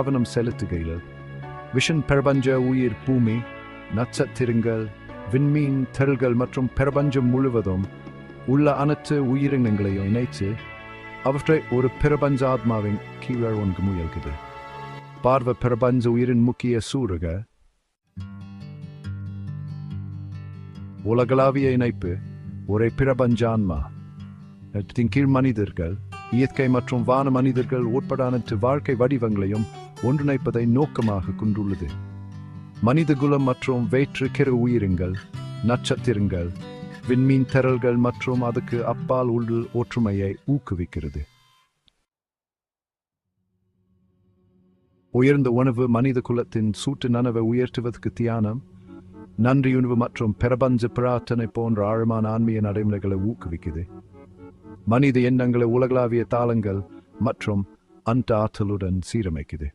கவனம் செலுத்துகையில் விஷன் பிரபஞ்ச உயிர் பூமி நட்சத்திரங்கள் விண்மீன் திரள்கள் மற்றும் பிரபஞ்சம் முழுவதும் உள்ள அனைத்து உயிரினங்களையும் இணைத்து அவற்றை ஒரு பிரபஞ்சாத்மாவின் கீழே ஒன்று முயல்கிறது. பார்வ பிரபஞ்ச உயிரின் முக்கிய சூறுக உலகளாவிய இணைப்பு ஒரே பிரபஞ்சான்மா கீழ் மனிதர்கள் இயற்கை மற்றும் வான மனிதர்கள் உட்பட வாழ்க்கை வடிவங்களையும் ஒன்றிணைப்பதை நோக்கமாக கொண்டுள்ளது. மனித குலம் மற்றும் வேற்று கிற உயிரினங்கள் நட்சத்திரங்கள் விண்மீன் திரள்கள் மற்றும் அதுக்கு அப்பால் உள்ள ஒற்றுமையை ஊக்குவிக்கிறது. உயர்ந்த உணவு மனித குலத்தின் சூட்டு நனவை உயர்த்துவதற்கு தியானம் நன்றியுணவு மற்றும் பிரபஞ்ச பிரார்த்தனை போன்ற ஆழமான ஆன்மீக நடைமுறைகளை ஊக்குவிக்குது. மனித எண்ணங்களை உலகளாவிய தாளங்கள் மற்றும் அந்த சீரமைக்குது.